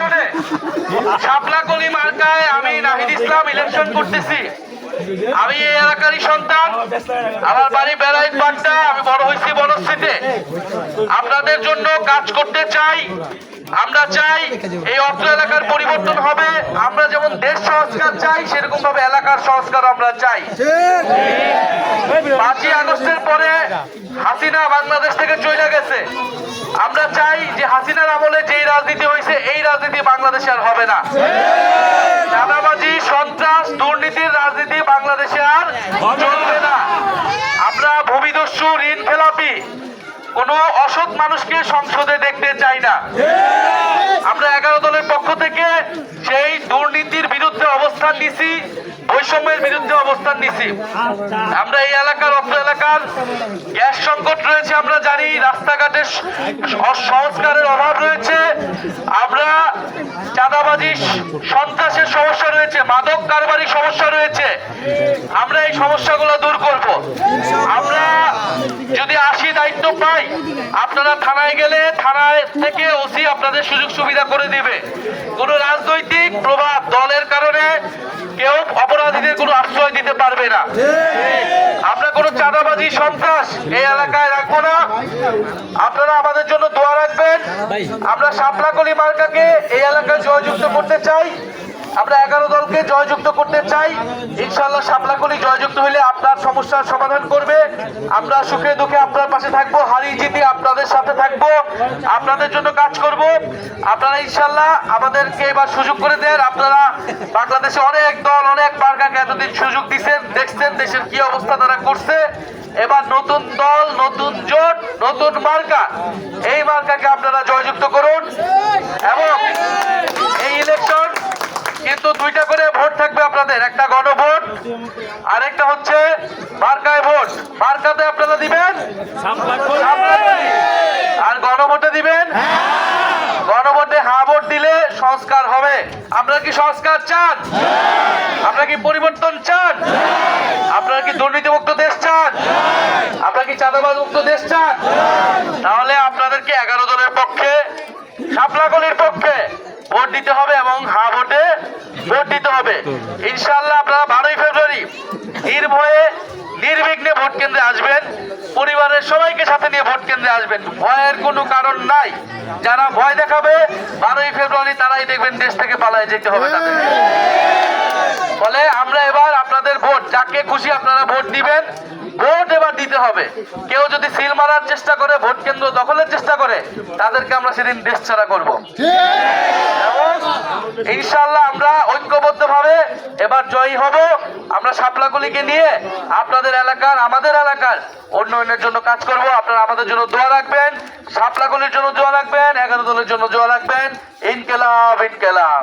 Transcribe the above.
শুনে শাপলাকলি মার্কায় আমি নাহিদ ইসলাম ইলেকশন করতেছি। আমি এই এলাকারই সন্তান। আমার বাড়ি বেড়াই পাট্টা আমি বড় হয়েছি বনশ্রীতে। আপনাদের জন্য কাজ করতে চাই। আমরা চাই এই অত্র এলাকার পরিবর্তন হবে। আমরা যেমন দেশ সংস্কার চাই সেরকম ভাবে এলাকার সংস্কার আমরা চাই। পাঁচই আগস্টের পরে হাসিনা বাংলাদেশ থেকে চলে গেছে। আমরা চাই যে হাসিনার আমলে যেই রাজনীতি হয়েছে, এই রাজনীতি বাংলাদেশে আর হবে না চাঁদাবাজি সন্ত্রাস দুর্নীতির রাজনীতি বাংলাদেশে আর চলবে না আমরা ভূমিদস্যু ঋণ খেলাপি কোনো অসৎ মানুষকে সংসদে দেখতে চাই না। আমরা এগারো দলের পক্ষ থেকে সেই দুর্নীতির বিরুদ্ধে অবস্থান নিছি, বৈষম্যের বিরুদ্ধে অবস্থান নিছি। আমরা এই এলাকার অত্র এলাকার গ্যাস সংকট রয়েছে, আমরা জানি রাস্তাঘাটের সংস্কারের অভাব রয়েছে। আমরা চাঁদাবাজি, সন্ত্রাসের সমস্যা রয়েছে, মাদক কারবারির সমস্যা রয়েছে। আমরা এই সমস্যাগুলো দূর করব। দায়িত্ব আপনারা থানায় গেলে থানায় থেকে ওসি আপনাদের সুযোগ সুবিধা করে দিবে। কোনো রাজনৈতিক প্রভাব দলের কারণে কেউ অপরাধীদের কোনো আশ্রয় দিতে পারবে না। আমরা কোনো চাঁদাবাজি, সন্ত্রাস এই এলাকায় রাখব না। আপনারা আমাদের জন্য দোয়া রাখবেন। আমরা সাপলাকলি মার্কাকে এই এলাকায় জয়যুক্ত করতে চাই। আমরা এগারো দলকে জয়যুক্ত করতে চাই ইনশাল্লাহ সাপলাকলি জয়যুক্ত হলে আপনার সমস্যার সমাধান করবে। আমরা সুখে দুঃখে আপনার পাশে থাকব, হারিয়ে জিতে আপনাদের সাথে থাকব, আপনাদের জন্য কাজ করব। আপনারা ইনশাল্লাহ আমাদেরকে এবার সুযোগ করে দেন। আপনারা বাংলাদেশে অনেক দল, অনেক মার্কাকে এতদিন সুযোগ দিচ্ছেন দেখছেন দেশের কি অবস্থা তারা করছে। এবার নতুন দল, নতুন জোট, নতুন মার্কা, এই মার্কাকে আপনারা জয়যুক্ত করুন এবং এই ইলেকশন কিন্তু দুইটা করে ভোট থাকবে আপনাদের, একটা গণভোট আরেকটা হচ্ছে মার্কায় ভোট। মার্কাতে আপনারা দিবেন? আর গণভোটে দিবেন? গণভোটে হা ভোট দিলে সংস্কার হবে। আপনারা কি সংস্কার চান? আপনারা কি পরিবর্তন চান? আপনারা কি দুর্নীতিমুক্ত দেশ চান? আপনারা কি চাঁদাবাজ মুক্ত দেশ চান? তাহলে আপনাদেরকে এগারো জনের পক্ষে সাপলাকলির পক্ষে ভোট দিতে হবে এবং হা ভোটে ভোট দিতে হবে। ইনশাল্লাহ আপনারা বারোই ফেব্রুয়ারি নির্ভয়ে নির্বিঘ্নে ভোট কেন্দ্রে আসবেন। পরিবারের সবাইকে সাথে নিয়ে ভোট কেন্দ্রে আসবেন। ভয়ের কোনো কারণ নাই। যারা ভয় দেখাবে, বারোই ফেব্রুয়ারি তারাই দেখবেন দেশ থেকে পালায় যেতে হবে ফলে আমরা এবার আপনাদের ভোট, যাকে খুশি আপনারা ভোট দিবেন, ভোট এবার দিতে হবে। কেউ যদি সিল মারার চেষ্টা করে, ভোট কেন্দ্র দখলের চেষ্টা করে, তাদেরকে আমরা সেদিন দেশ ছাড়া করব। ইনশাল্লাহ আমরা ঐক্যবদ্ধ ভাবে এবার জয়ী হব। আমরা সাপলাগুলিকে নিয়ে আপনাদের এলাকার, আমাদের এলাকার উন্নয়নের জন্য কাজ করব। আপনারা আমাদের জন্য দোয়া রাখবেন সাপলাগুলির জন্য দোয়া রাখবেন, এগারো দলের জন্য দোয়া রাখবেন। ইনকেলাব ইনকেলাব।